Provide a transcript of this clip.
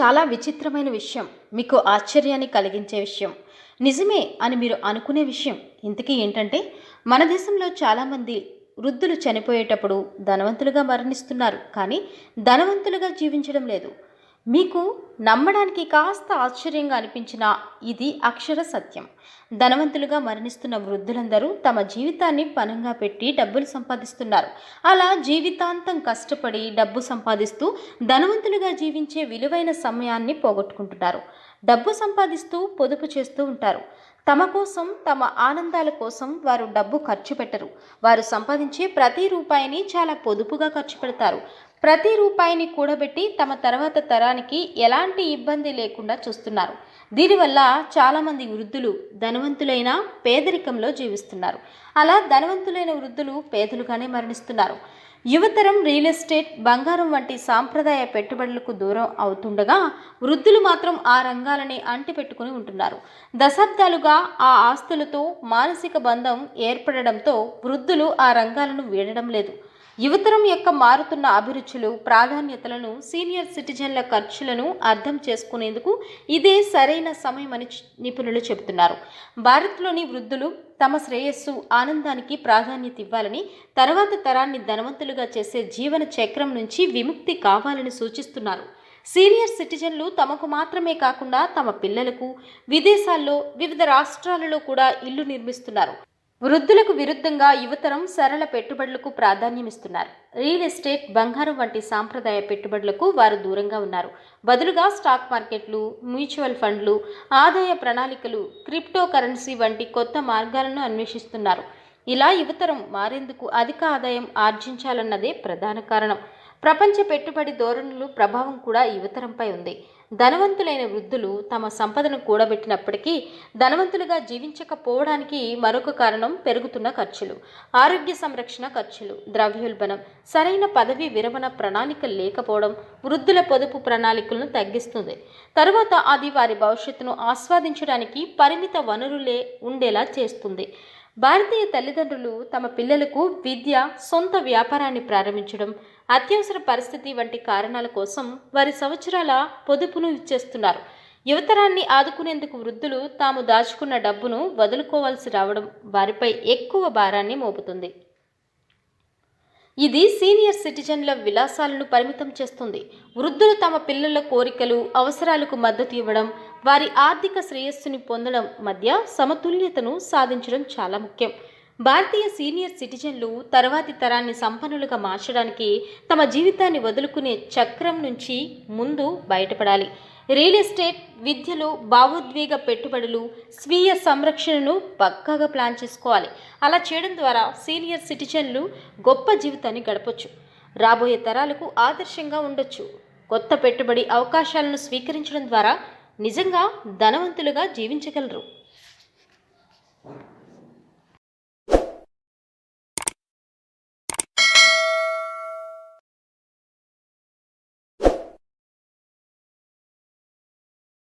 చాలా విచిత్రమైన విషయం మీకు ఆశ్చర్యాన్ని కలిగించే విషయం. నిజమే అని మీరు అనుకునే విషయం. ఇంతకీ ఏంటంటే మన దేశంలో చాలామంది వృద్ధులు చనిపోయేటప్పుడు ధనవంతులుగా మరణిస్తున్నారు కానీ ధనవంతులుగా జీవించడం లేదు. మీకు నమ్మడానికి కాస్త ఆశ్చర్యంగా అనిపించిన ఇది అక్షర సత్యం. ధనవంతులుగా మరణిస్తున్న వృద్ధులందరూ తమ జీవితాన్ని పనంగా పెట్టి డబ్బులు సంపాదిస్తున్నారు. అలా జీవితాంతం కష్టపడి డబ్బు సంపాదిస్తూ ధనవంతులుగా జీవించే విలువైన సమయాన్ని పోగొట్టుకుంటున్నారు. డబ్బు సంపాదిస్తూ పొదుపు చేస్తూ ఉంటారు. తమ కోసం తమ ఆనందాల కోసం వారు డబ్బు ఖర్చు పెట్టరు. వారు సంపాదించే ప్రతి రూపాయిని చాలా పొదుపుగా ఖర్చు పెడతారు. ప్రతి రూపాయిని కూడబెట్టి తమ తర్వాత తరానికి ఎలాంటి ఇబ్బంది లేకుండా చూస్తున్నారు. దీనివల్ల చాలామంది వృద్ధులు ధనవంతులైన పేదరికంలో జీవిస్తున్నారు. అలా ధనవంతులైన వృద్ధులు పేదలుగానే మరణిస్తున్నారు. యువతరం రియల్ ఎస్టేట్ బంగారం వంటి సాంప్రదాయ పెట్టుబడులకు దూరం అవుతుండగా వృద్ధులు మాత్రం ఆ రంగాలని అంటిపెట్టుకుని ఉంటున్నారు. దశాబ్దాలుగా ఆ ఆస్తులతో మానసిక బంధం ఏర్పడడంతో వృద్ధులు ఆ రంగాలను వీడడం లేదు. యువతరం యొక్క మారుతున్న అభిరుచులు ప్రాధాన్యతలను సీనియర్ సిటిజన్ల ఖర్చులను అర్థం చేసుకునేందుకు ఇదే సరైన సమయమని నిపుణులు చెబుతున్నారు. భారత్లోని వృద్ధులు తమ శ్రేయస్సు ఆనందానికి ప్రాధాన్యత ఇవ్వాలని తర్వాత తరాన్ని ధనవంతులుగా చేసే జీవన చక్రం నుంచి విముక్తి కావాలని సూచిస్తున్నారు. సీనియర్ సిటిజన్లు తమకు మాత్రమే కాకుండా తమ పిల్లలకు విదేశాల్లో వివిధ రాష్ట్రాలలో కూడా ఇల్లు నిర్మిస్తున్నారు. వృద్ధులకు విరుద్ధంగా యువతరం సరళ పెట్టుబడులకు ప్రాధాన్యమిస్తున్నారు. రియల్ ఎస్టేట్ బంగారం వంటి సాంప్రదాయ పెట్టుబడులకు వారు దూరంగా ఉన్నారు. బదులుగా స్టాక్ మార్కెట్లు మ్యూచువల్ ఫండ్లు ఆదాయ ప్రణాళికలు క్రిప్టో కరెన్సీ వంటి కొత్త మార్గాలను అన్వేషిస్తున్నారు. ఇలా యువతరం మారేందుకు అధిక ఆదాయం ఆర్జించాలన్నదే ప్రధాన కారణం. ప్రపంచ పెట్టుబడి ధోరణులు ప్రభావం కూడా యువతరంపై ఉంది. ధనవంతులైన వృద్ధులు తమ సంపదను కూడబెట్టినప్పటికీ ధనవంతులుగా జీవించకపోవడానికి మరొక కారణం పెరుగుతున్న ఖర్చులు. ఆరోగ్య సంరక్షణ ఖర్చులు ద్రవ్యోల్బణం సరైన పదవి విరమణ ప్రణాళిక లేకపోవడం వృద్ధుల పొదుపు ప్రణాళికలను తగ్గిస్తుంది. తరువాత అది వారి భవిష్యత్తును ఆస్వాదించడానికి పరిమిత వనరులే ఉండేలా చేస్తుంది. భారతీయ తల్లిదండ్రులు తమ పిల్లలకు విద్య సొంత వ్యాపారాన్ని ప్రారంభించడం అత్యవసర పరిస్థితి వంటి కారణాల కోసం వారి సంవత్సరాల పొదుపును ఇచ్చేస్తున్నారు. యువతరాన్ని ఆదుకునేందుకు వృద్ధులు తాము దాచుకున్న డబ్బును వదులుకోవాల్సి రావడం వారిపై ఎక్కువ భారాన్ని మోపుతుంది. ఇది సీనియర్ సిటిజన్ల విలాసాలను పరిమితం చేస్తుంది. వృద్ధులు తమ పిల్లల కోరికలు అవసరాలకు మద్దతు ఇవ్వడం వారి ఆర్థిక శ్రేయస్సుని పొందడం మధ్య సమతుల్యతను సాధించడం చాలా ముఖ్యం. భారతీయ సీనియర్ సిటిజన్లు తర్వాతి తరాన్ని సంపన్నులుగా మార్చడానికి తమ జీవితాన్ని వదులుకునే చక్రం నుంచి ముందు బయటపడాలి. రియల్ ఎస్టేట్ విద్యలో భావోద్వేగ పెట్టుబడులు స్వీయ సంరక్షణను పక్కాగా ప్లాన్ చేసుకోవాలి. అలా చేయడం ద్వారా సీనియర్ సిటిజన్లు గొప్ప జీవితాన్ని గడపచ్చు. రాబోయే తరాలకు ఆదర్శంగా ఉండొచ్చు. కొత్త పెట్టుబడి అవకాశాలను స్వీకరించడం ద్వారా నిజంగా ధనవంతులుగా జీవించగలరు.